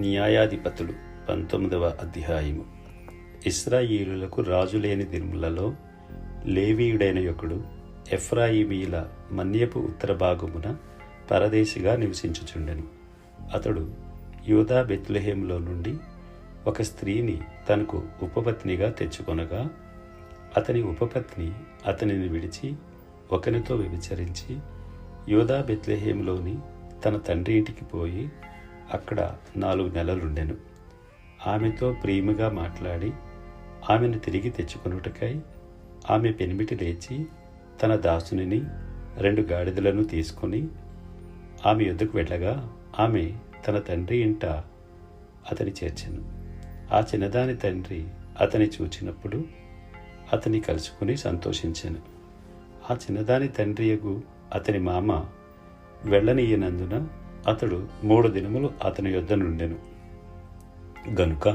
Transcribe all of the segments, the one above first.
న్యాయాధిపతులు. పంతొమ్మిదవ అధ్యాయము. ఇస్రాయిలులకు రాజు లేని దినములలో లేవీయుడైన యొక్కడు ఎఫ్రాయిమీల మన్యపు ఉత్తర భాగమున పరదేశిగా నివసించుచుండెను. అతడు యూదా బెత్లహేములో నుండి ఒక స్త్రీని తనకు ఉపపత్నిగా తెచ్చుకొనగా అతని ఉపపత్ని అతనిని విడిచి ఒకనితో వ్యభిచరించి యోధా బెత్లహేములోని తన తండ్రి ఇంటికి పోయి అక్కడ నాలుగు నెలలుండెను. ఆమెతో ప్రేమగా మాట్లాడి ఆమెను తిరిగి తెచ్చుకొనుటకై ఆమె పెనిమిటి లేచి తన దాసునిని రెండు గాడిదలను తీసుకొని ఆమె యొద్దకు వెళ్ళగా ఆమె తన తండ్రి ఇంట అతని చేర్చెను. ఆ చిన్నదాని తండ్రి అతని చూచినప్పుడు అతని కలుసుకుని సంతోషించాను. ఆ చిన్నదాని తండ్రియగు అతని మామ వెళ్ళనీయనందున అతడు మూడు దినములు అతని యొద్ద నుండెను. గనుక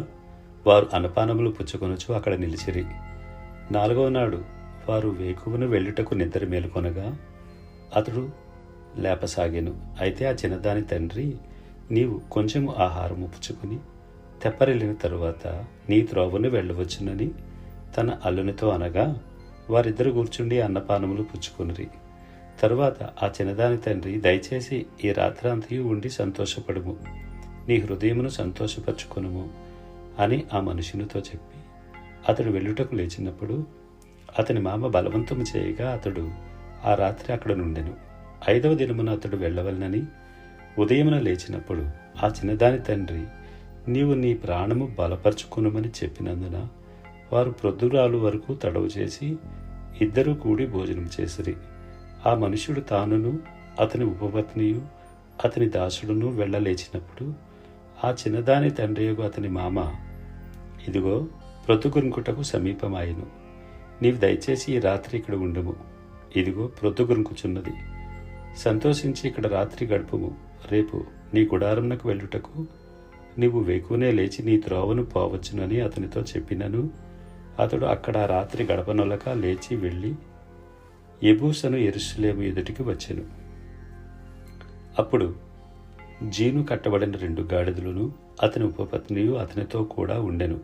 వారు అన్నపానములు పుచ్చుకొనొచ్చు అక్కడ నిలిచిరి. నాలుగవ నాడు వారు వేకువను వెళ్ళుటకు నిద్ర మేలుకొనగా అతడు లేపసాగాను. అయితే ఆ చిన్నదాని తండ్రి నీవు కొంచెము ఆహారము పుచ్చుకొని తెప్పరిల్లిన తరువాత నీ త్రోవను వెళ్ళవచ్చునని తన అల్లునితో అనగా వారిద్దరు కూర్చుండి అన్నపానములు పుచ్చుకొనిరి. తరువాత ఆ చిన్నదాని తండ్రి దయచేసి ఈ రాత్రాంతయు ఉండి సంతోషపడుము. నీ హృదయమును సంతోషపరచుకొనుము అని ఆ మనుషునితో చెప్పి అతడు వెళ్ళుటకు లేచినప్పుడు అతని మామ బలవంతము చేయగా అతడు ఆ రాత్రి అక్కడ నుండెను. ఐదవ దినమున అతడు వెళ్ళవలనని ఉదయమున లేచినప్పుడు ఆ చిన్నదాని తండ్రి నీవు నీ ప్రాణము బలపరుచుకునమని చెప్పినందున వారు ప్రొద్దురాలు వరకు తడవు చేసి ఇద్దరూ కూడి భోజనం చేసిరి. ఆ మనుషుడు తానును అతని ఉపపత్నియు అతని దాసుడును వెళ్ళలేచినప్పుడు ఆ చిన్నదాని తండ్రియగు అతని మామ ఇదిగో ప్రొద్దుగురుకుటకు సమీపమాయను. నీవు దయచేసి ఈ రాత్రి ఇక్కడ ఉండము. ఇదిగో ప్రొద్దుగురుకుచున్నది సంతోషించి ఇక్కడ రాత్రి గడుపుము. రేపు నీ గుడారంనకు వెళ్ళుటకు నీవు వేకునే లేచి నీ త్రోవను పోవచ్చునని అతనితో చెప్పినను. అతడు అక్కడ రాత్రి గడపనొలక లేచి వెళ్ళి ఎబూసను ఎరుసలేము ఎదుటికి వచ్చెను. అప్పుడు జీను కట్టబడిన రెండు గాడిదలను అతని ఉపపత్నియు అతనితో కూడా ఉండెను.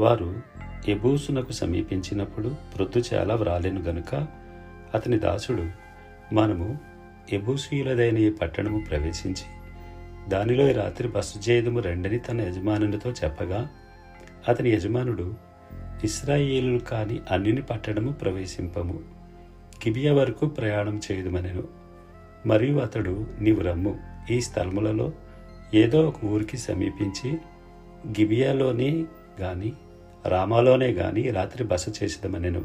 వారు ఎబూసునకు సమీపించినప్పుడు ప్రొద్దు చాలా వ్రాలేను గనుక అతని దాసుడు మనము ఎబూసీయులదైన ఈ పట్టణము ప్రవేశించి దానిలో ఈ రాత్రి బస్సు చేయదము రెండని తన యజమానునితో చెప్పగా అతని యజమానుడు ఇస్రాయేలు కాని అన్నిని పట్టణము ప్రవేశింపము. కిబియా వరకు ప్రయాణం చేయదుమనెను. మరియు అతడు నీవు రమ్ము. ఈ స్థలములలో ఏదో ఒక ఊరికి సమీపించి గిబియాలోనే గాని రామాలోనే గాని రాత్రి బస చేసేదమనెను.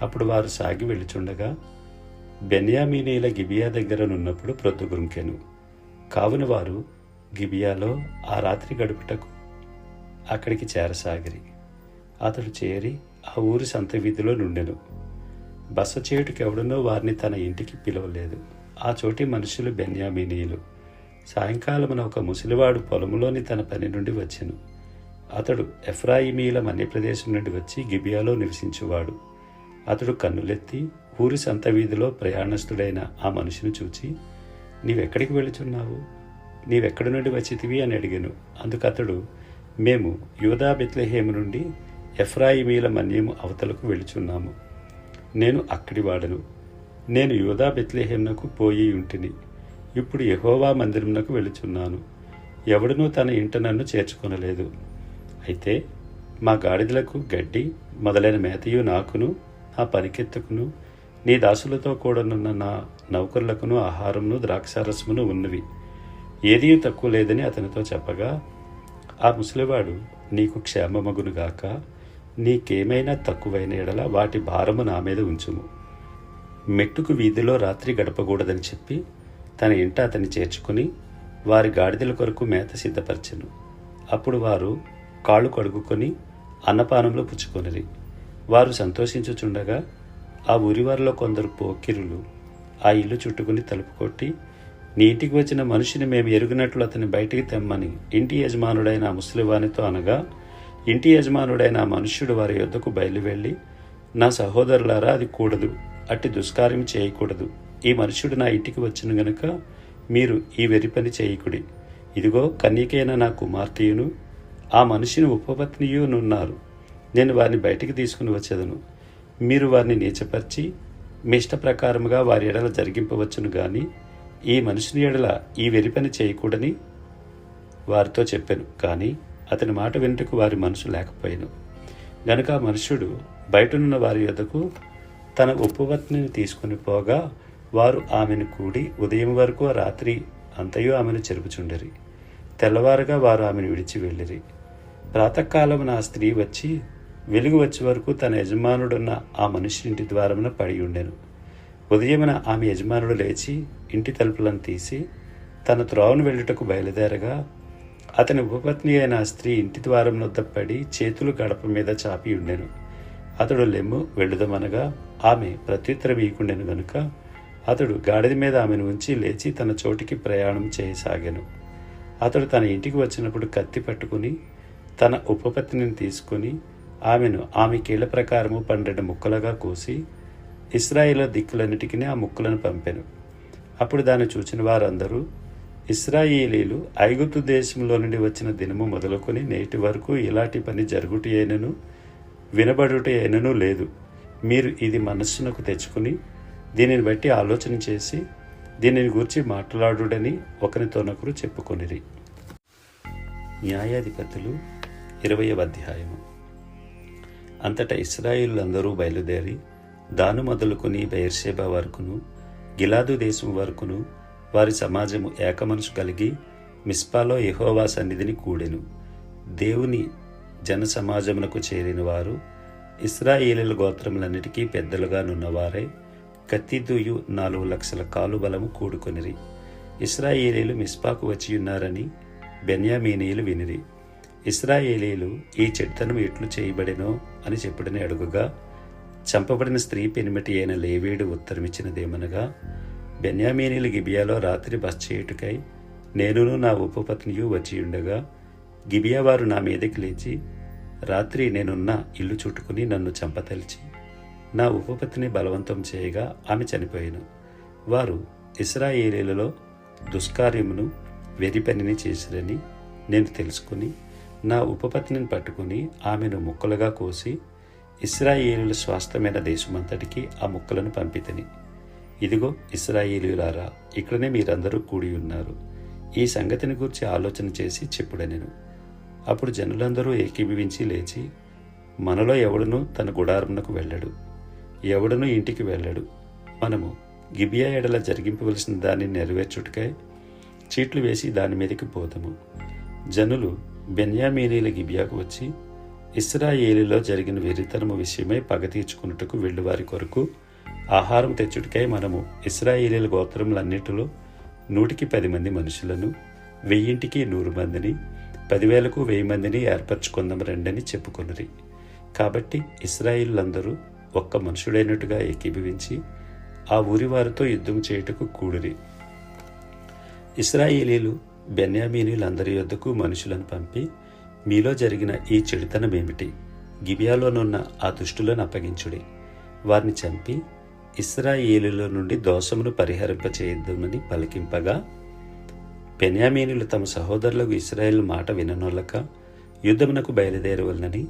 అప్పుడు వారు సాగి వెళ్ళుచుండగా బెన్యామీనీల గిబియా దగ్గరనున్నప్పుడు ప్రొద్దుగురుంకెను కావున వారు గిబియాలో ఆ రాత్రి గడుపుటకు అక్కడికి చేరసాగిరి. అతడు చేరి ఆ ఊరి సంత వీధిలో నుండెను. బస చేయుటకు ఎవడనో వారిని తన ఇంటికి పిలవలేదు. ఆ చోటి మనుషులు బెన్యామినీయులు. సాయంకాలమున ఒక ముసలివాడు పొలములోని తన పని నుండి వచ్చెను. అతడు ఎఫ్రాయిమీల మన్యప్రదేశం నుండి వచ్చి గిబియాలో నివసించువాడు. అతడు కన్నులెత్తి ఊరి సంత వీధిలో ప్రయాణస్తుడైన ఆ మనిషిని చూచి నీవెక్కడికి వెళుచున్నావు నీవెక్కడి నుండి వచ్చితివి? అని అడిగాను. అందుకు అతడు మేము యూదా బెత్లహేము నుండి ఎఫ్రాయిమీల మన్యము అవతలకు వెళుచున్నాము నేను అక్కడివాడను నేను యూదా బెత్లేహెంనకు పోయి ఉంటిని. ఇప్పుడు యహోవా మందిరంనకు వెళుచున్నాను. ఎవడనూ తన ఇంట నన్ను చేర్చుకొనలేదు. అయితే మా గాడిదలకు గడ్డి మొదలైన మేతయు నాకును నా పనికెత్తుకును నీ దాసులతో కూడానున్న నా నౌకరులకును ఆహారమును ద్రాక్షారసమును ఉన్నవి. ఏదీ తక్కువ లేదని అతనితో చెప్పగా ఆ ముసలివాడు నీకు క్షేమమగునుగాక నీకేమైనా తక్కువైన ఎడల వాటి భారము నా మీద ఉంచుము. మెట్టుకు వీధిలో రాత్రి గడపకూడదని చెప్పి తన ఇంట అతన్ని చేర్చుకుని వారి గాడిదల కొరకు మేత సిద్ధపరచెను. అప్పుడు వారు కాళ్ళు కడుగుకొని అన్నపానంలో పుచ్చుకొనిరి. వారు సంతోషించుచుండగా ఆ ఊరివారిలో కొందరు పోకిరులు ఆ ఇల్లు చుట్టుకుని తలుపు కొట్టి నీటికి వచ్చిన మనిషిని మేము ఎరుగినట్లు అతని బయటికి తెమ్మని ఇంటి యజమానుడైన ముసలివానితో అనగా ఇంటి యజమానుడైన మనుష్యుడు వారి యొద్దకు బయలువెళ్ళి నా సహోదరులారా అది కూడదు. అట్టి దుష్కార్యం చేయకూడదు. ఈ మనుష్యుడు నా ఇంటికి వచ్చిన గనుక మీరు ఈ వెరి పని చేయకుడి. ఇదిగో కన్యకైన నా కుమార్తెయును ఆ మనిషిని ఉపపత్నియునున్నారు నేను వారిని బయటికి తీసుకుని వచ్చేదను. మీరు వారిని నీచపరిచి మీ ఇష్ట ప్రకారముగా వారి ఎడల జరిగింపవచ్చును గాని ఈ మనుషుని ఎడల ఈ వెరి పని చేయకూడని వారితో చెప్పాను. కానీ అతని మాట వినుటకు వారి మనసు లేకపోయాను. గనుక మనుషుడు మనుష్యుడు బయటనున్న వారి యొద్దకు తన ఉపవత్నిని తీసుకుని పోగా వారు ఆమెను కూడి ఉదయం వరకు ఆ రాత్రి అంతయు ఆమెను చెరుపుచుండరి. తెల్లవారుగా వారు ఆమెను విడిచి వెళ్ళిరి. ప్రాతకాలమున ఆ స్త్రీ వచ్చి వెలుగు వచ్చే వరకు తన యజమానుడున్న ఆ మనిషి ఇంటి ద్వారమున పడి ఉండెను. ఉదయమున ఆమె యజమానుడు లేచి ఇంటి తలుపులను తీసి తన త్రోవను వెళ్ళుటకు బయలుదేరగా అతని ఉపపత్ని అయిన ఆ స్త్రీ ఇంటి ద్వారం వద్ద పడి చేతులు గడప మీద చాపి ఉండెను. అతడు లెమ్ము వెళ్ళుదమనగా ఆమె ప్రత్యుత్తరం ఇయకుండెను గనుక. అతడు గాడిద మీద ఆమెను ఉంచి లేచి తన చోటికి ప్రయాణం చేయసాగాను. అతడు తన ఇంటికి వచ్చినప్పుడు కత్తి పట్టుకుని తన ఉపపత్నిని తీసుకుని ఆమెను ఆమె కీళ్ళ ప్రకారము పన్నెండు ముక్కలుగా కోసి ఇస్రాయిల్ దిక్కులన్నిటికీ ఆ ముక్కలను పంపాను. అప్పుడు దాన్ని చూచిన వారందరూ ఇస్రాయేలీలు ఐగుప్తు దేశంలో నుండి వచ్చిన దినము మొదలుకొని నేటి వరకు ఇలాంటి పని జరుగుట అయినను వినబడుట అయినను లేదు. మీరు ఇది మనస్సునకు తెచ్చుకుని దీనిని బట్టి ఆలోచన చేసి దీనిని గురించి మాట్లాడుడని ఒకరితోనొకరు చెప్పుకొనిరి. న్యాయాధిపతులు ఇరవయవ అధ్యాయము. అంతటా ఇస్రాయిలందరూ బయలుదేరి దాను మొదలుకొని బెయర్షేబా వరకును గిలాదు దేశం వరకును వారి సమాజము ఏకమనసు కలిగి మిస్పాలో యహోవా సన్నిధిని కూడెను. దేవుని జన సమాజమునకు చేరిన వారు ఇస్రాయేలీల గోత్రములన్నిటికీ పెద్దలుగా నున్నవారే. కత్తిదూయు నాలుగు లక్షల కాలుబలము కూడుకొనిరి. ఇస్రాయేలీలు మిస్పాకు వచ్చి ఉన్నారని బెన్యామీనీయులు వినిరి. ఇస్రాయేలీలు ఈ చెడుతనం ఎట్లు చేయబడినో అని చెప్పుడని అడుగుగా చంపబడిన స్త్రీ పెనిమిటి అయిన లేవీడు ఉత్తరమిచ్చినదేమనగా బెన్యామీనీలు గిబియాలో రాత్రి బస్ చేయుటకై నేనును నా ఉపపత్నియు వచ్చియుండగా గిబియా వారు నా మీదకి లేచి రాత్రి నేనున్న ఇల్లు చుట్టుకుని నన్ను చంపతలిచి నా ఉపపత్ని బలవంతం చేయగా ఆమె చనిపోయాను. వారు ఇస్రాయేలీలలో దుష్కార్యమును వెరి పనిని చేసిరని నేను తెలుసుకుని నా ఉపపత్నిని పట్టుకుని ఆమెను ముక్కలుగా కోసి ఇస్రాయేలీల స్వాస్థమైన దేశమంతటికి ఆ ముక్కలను పంపితని. ఇదిగో ఇస్రాయేలీలారా ఇక్కడనే మీరందరూ కూడి ఉన్నారు. ఈ సంగతిని గురించి ఆలోచన చేసి చెప్పుడనెను. అప్పుడు జనులందరూ ఏకీభవించి లేచి మనలో ఎవడునూ తన గుడారమునకు వెళ్ళడు. ఎవడునూ ఇంటికి వెళ్ళడు. మనము గిబియా ఎడల జరిగింపవలసిన దాన్ని నెరవేర్చుటకై చీట్లు వేసి దాని మీదకి పోదము. జనులు బెన్యామీనీల గిబియాకు వచ్చి ఇస్రాయేలీలో జరిగిన వెరితనము విషయమై పగ తీర్చుకున్నట్టుకు వెళ్ళువారి కొరకు ఆహారం తెచ్చుటకై మనము ఇస్రాయేలీల గోత్రములన్నిటిలో నూటికి పది మంది మనుషులను వెయ్యింటికి నూరు మందిని పదివేలకు వెయ్యి మందిని ఏర్పరచుకుందాం రండని చెప్పుకొనిరి. కాబట్టి ఇస్రాయిలందరూ ఒక్క మనుషుడైనట్టుగా ఏకీభవించి ఆ ఊరి వారితో యుద్ధం చేయుటకు కూడిరి. ఇస్రాయేలీలు బెన్యామీనీలందరి యొద్దకు మనుషులను పంపి మీలో జరిగిన ఈ చెడుతనమేమిటి? గిబియాలోనున్న ఆ దుష్టులను అప్పగించుడి. వారిని చంపి ఇస్రాయేలుల నుండి దోషమును పరిహరింపచేయద్దామని పలికింపగా బెన్యామీనులు తమ సహోదరులకు ఇస్రాయేల్ మాట విననొల్లక యుద్ధమునకు బయలుదేరవలనని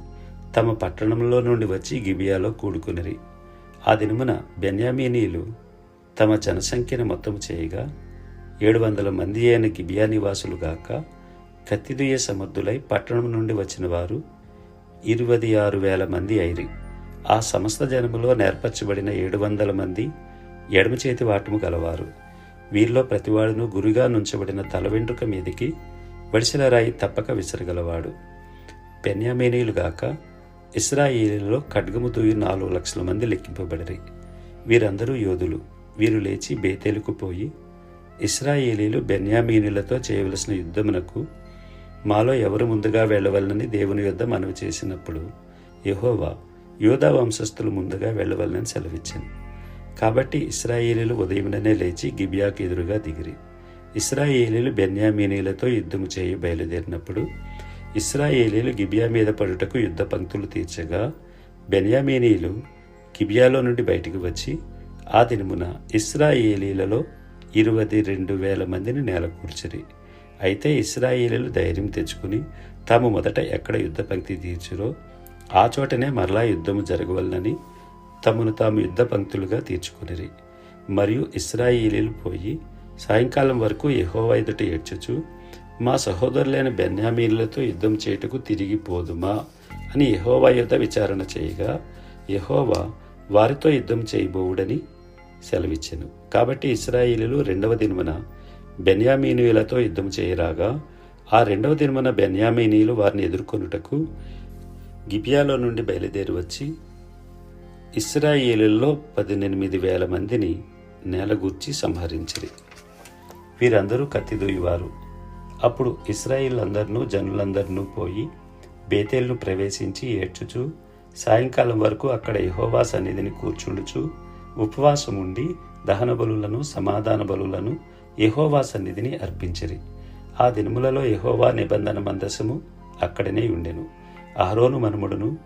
తమ పట్టణంలో నుండి వచ్చి గిబియాలో కూడుకునిరి. ఆ దినమున బెన్యామీనీలు తమ జనసంఖ్యను మొత్తం చేయగా ఏడు వందల మంది అయిన గిబియా నివాసులు గాక కత్తిదుయ్య సమర్థులై పట్టణం నుండి వచ్చిన వారు ఇరవై ఆరు వేల మంది అయిరి. ఆ సమస్త జనములో నేర్పరచబడిన ఏడు వందల మంది ఎడమ చేతి వాటము గలవారు. వీరిలో ప్రతివాడును గురిగా నుంచబడిన తల వెంట్రుక మీదికి వడిసెల రాయి తప్పక విసరగలవాడు. పెన్యామేనీయులుగాక ఇస్రాయేలీలో ఖడ్గము తూయి నాలుగు లక్షల మంది లెక్కింపబడిరి. వీరందరూ యోధులు. వీరు లేచి బేతేలుకు పోయి ఇస్రాయేలీలు బెన్యామీనులతో చేయవలసిన యుద్ధమునకు మాలో ఎవరు ముందుగా వెళ్ళవలనని దేవుని యుద్ధం మనవి చేసినప్పుడు యెహోవా యోధా వంశస్థులు ముందుగా వెళ్ళవలనని సెలవిచ్చింది. కాబట్టి ఇస్రాయేలీలు ఉదయముననే లేచి గిబియాకు ఎదురుగా దిగిరి. ఇస్రాయేలీలు బెన్యామీనీలతో యుద్ధము చేయి బయలుదేరినప్పుడు ఇస్రాయేలీలు గిబియా మీద పడుటకు యుద్ధ పంక్తులు తీర్చగా బెన్యామీనీలు గిబియాలో నుండి బయటికి వచ్చి ఆ దినమున ఇస్రాయేలీలలో ఇరవై రెండు వేల మందిని నేలకూర్చిరి. అయితే ఇస్రాయేలీలు ధైర్యం తెచ్చుకుని తాము మొదట ఎక్కడ యుద్ధ పంక్తి తీర్చురో ఆ చోటనే మరలా యుద్ధము జరగవలనని తమను తాము యుద్ధ పంక్తులుగా తీర్చుకునిరి. మరియు ఇస్రాయిలీలు పోయి సాయంకాలం వరకు యెహోవా ఎదుట ఏడ్చుచు మా సహోదరులైన బెన్యామీనులతో యుద్ధం చేయుటకు తిరిగి పోదుమా అని యహోవా యుద్ధ విచారణ చేయగా యహోవా వారితో యుద్ధం చేయబోవుడని సెలవిచ్చాను. కాబట్టి ఇస్రాయిలీలు రెండవ దినమున బెన్యామీనీయులతో యుద్ధం చేయరాగా ఆ రెండవ దినమున బెన్యామీనీయులు వారిని ఎదుర్కొనుటకు గిబియాలో నుండి బయలుదేరి వచ్చి ఇస్రాయేలుల్లో పద్దెనిమిది వేల మందిని నేలగూర్చి సంహరించిరి. వీరందరూ కత్తిదూయవారు. అప్పుడు ఇస్రాయిల్ అందరినూ జనులందరినూ పోయి బేతేల్ను ప్రవేశించి ఏడ్చుచు సాయంకాలం వరకు అక్కడ యహోవా సన్నిధిని కూర్చుండుచు ఉపవాసం ఉండి దహన బలులను సమాధాన బలులను యహోవా సన్నిధిని అర్పించిరి. ఆ దినములలో యహోవా నిబంధన మందసము అక్కడనే ఉండెను. అహరోను మనుముడును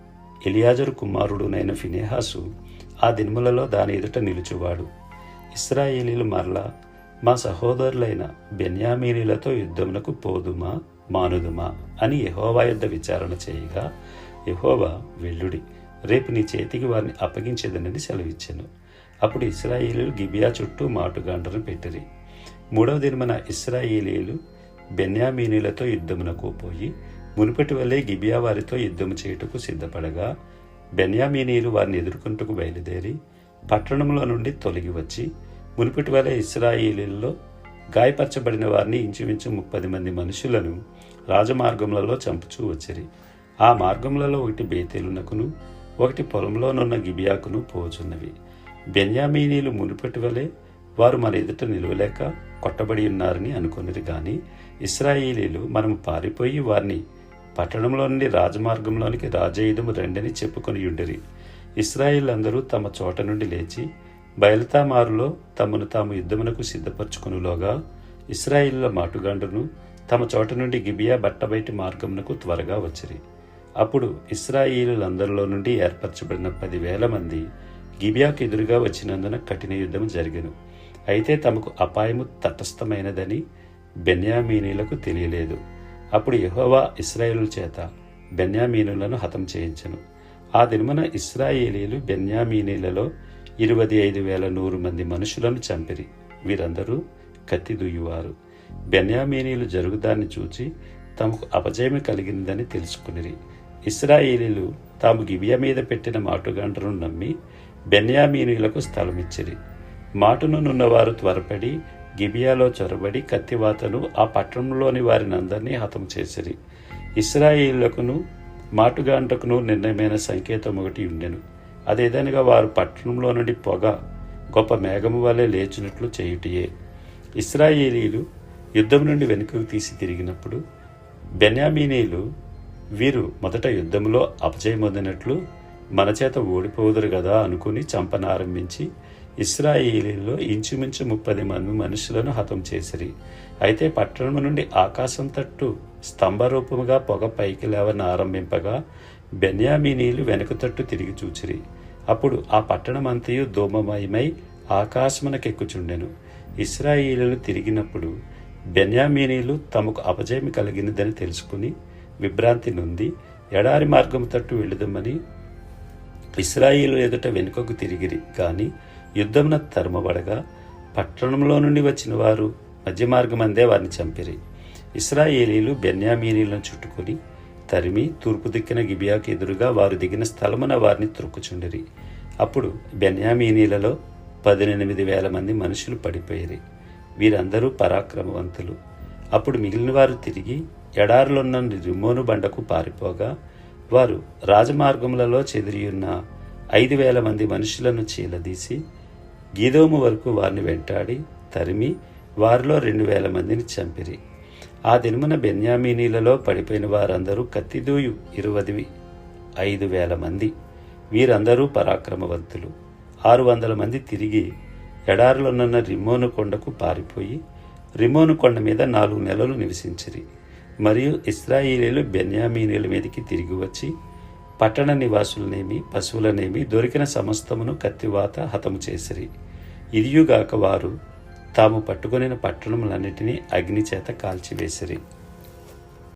ఎలియాజరు కుమారుడునైన ఫినేహాసు ఆ దినములలో దాని ఎదుట నిలుచువాడు. ఇస్రాయేలీలు మరలా మా సహోదరులైన బెన్యామీనీలతో యుద్ధమునకు పోదుమా మానుదుమా అని యహోవా యొద్ద విచారణ చేయగా యహోవా వెల్లుడి రేపు నీ చేతికి వారిని అప్పగించేదనని సెలవిచ్చాను. అప్పుడు ఇస్రాయేలీలు గిబియా చుట్టూ మాటుగాండ్రను పెట్టిరి. మూడవ దినమున ఇస్రాయేలీలు బెన్యామీనీలతో యుద్ధమునకు పోయి మునుపటి వల్లే గిబియా వారితో యుద్ధము చేయుటకు సిద్ధపడగా బెన్యామీనీలు వారిని ఎదుర్కొంటకు బయలుదేరి పట్టణంలో నుండి తొలగి వచ్చి మునుపటి వలె ఇస్రాయిలీల్లో గాయపరచబడిన వారిని ఇంచుమించు ముప్పది మంది మనుషులను రాజమార్గములలో చంపుచూ వచ్చిరి. ఆ మార్గములలో ఒకటి బేతేలునకును ఒకటి పొలంలోనున్న గిబియాకును పోచున్నవి. బెన్యామీనీలు మునుపటి వలె వారు మన ఎదుట నిలవలేక కొట్టబడి ఉన్నారని అనుకున్నది కానీ ఇస్రాయేలీలు మనం పారిపోయి వారిని పట్టణంలో నుండి రాజమార్గంలోనికి రాజయుధము రెండని చెప్పుకొని ఉండిరి ఇస్రాయిల్ అందరూ తమ చోట నుండి లేచి బయలుతామారులో తమను తాము యుద్ధమునకు సిద్ధపరచుకునులోగా ఇస్రాయిల్ల మాటుగాండును తమ చోట నుండి గిబియా బట్టబయటి మార్గమునకు త్వరగా వచ్చిరి. అప్పుడు ఇస్రాయిలందరిలో నుండి ఏర్పరచబడిన పదివేల మంది గిబియాకు ఎదురుగా వచ్చినందున కఠిన యుద్ధం జరిగను. అయితే తమకు అపాయము తటస్థమైనదని బెన్యామీనీలకు తెలియలేదు. అప్పుడు యహోవా ఇస్రాయేలు చేత బెన్యామీనులను హతం చేయించను. ఆ దినమున ఇస్రాయేలీలు బెన్యామీనీలలో ఇరవై ఐదు వేల నూరు మంది మనుషులను చంపిరి. వీరందరూ కత్తి దుయ్యువారు. బెన్యామీనీలు జరుగుదాన్ని చూచి తమకు అపజయం కలిగిందని తెలుసుకునిరి. ఇస్రాయేలీలు తాము గిబియా మీద పెట్టిన మాటుగంటను నమ్మి బెన్యామీనీలకు స్థలమిచ్చిరి. మాటునున్నవారు త్వరపడి గిబియాలో చొరబడి కత్తివాతలు ఆ పట్టణంలోని వారిని అందరినీ హతం చేసిరి. ఇస్రాయేళ్ళకును మాటుగాంటకును నిర్ణయమైన సంకేతం ఒకటి ఉండెను. అదేదనగా వారు పట్టణంలో నుండి పొగ గొప్ప మేఘము వలె లేచినట్లు చేయుటియే. ఇస్రాయేలీలు యుద్ధం నుండి వెనుకకు తీసి తిరిగినప్పుడు బెన్యామీనీలు వీరు మొదట యుద్ధంలో అపజయమొందినట్లు మన చేత ఓడిపోదురు కదా అనుకుని చంపనారంభించి ఇస్రాయిలీలో ఇంచుమించు ముప్పది మంది మనుషులను హతం చేసిరి. అయితే పట్టణం నుండి ఆకాశం తట్టు స్తంభరూపముగా పొగ పైకి లేవని ఆరంభింపగా బెన్యామీనీలు వెనుక తట్టు తిరిగి చూచిరి. అప్పుడు ఆ పట్టణమంతయు ధూమమయమై ఆకాశమునకెక్కుచుండెను. ఇస్రాయిలీలు తిరిగినప్పుడు బెన్యామీనీలు తమకు అపజయం కలిగినదని తెలుసుకుని విభ్రాంతి నుండి ఎడారి మార్గము తట్టు వెళుదమని ఇస్రాయిలు ఎదుట వెనుకకు తిరిగిరి. కానీ యుద్ధమున తరుమబడగా పట్టణంలో నుండి వచ్చిన వారు మధ్య మార్గమందే వారిని చంపిరి. ఇస్రాయేలీలు బెన్యామీనీలను చుట్టుకొని తరిమి తూర్పు దిక్కిన గిబియాకు ఎదురుగా వారు దిగిన స్థలమున వారిని త్రొక్కుచుండిరి. అప్పుడు బెన్యామీనీలలో పద్దెనిమిది వేల మంది మనుషులు పడిపోయిరి. వీరందరూ పరాక్రమవంతులు. అప్పుడు మిగిలిన వారు తిరిగి ఎడారులున్న రిమోను బండకు పారిపోగా వారు రాజమార్గములలో చెదిరియున్న ఐదు వేల మంది మనుషులను చీలదీసి గీదోము వరకు వారిని వెంటాడి తరిమి వారిలో రెండు వేల మందిని చంపిరి. ఆ దినమున బెన్యామీనీలలో పడిపోయిన వారందరూ కత్తిదూయు ఇరువది ఐదు వేల మంది. వీరందరూ పరాక్రమవంతులు. ఆరు వందల మంది తిరిగి ఎడారిలోనున్న రిమోను కొండకు పారిపోయి రిమోను కొండ మీద నాలుగు నెలలు నివసించిరి. మరియు ఇస్రాయిలీలు బెన్యామీనీల మీదకి తిరిగి వచ్చి పట్టణ నివాసులనేమి పశువులనేమి దొరికిన సమస్తమును కత్తివాత హతము చేసిరి. ఇదియుగాక వారు తాము పట్టుకొనిన పట్టణములన్నిటినీ అగ్ని చేత కాల్చివేసిరి.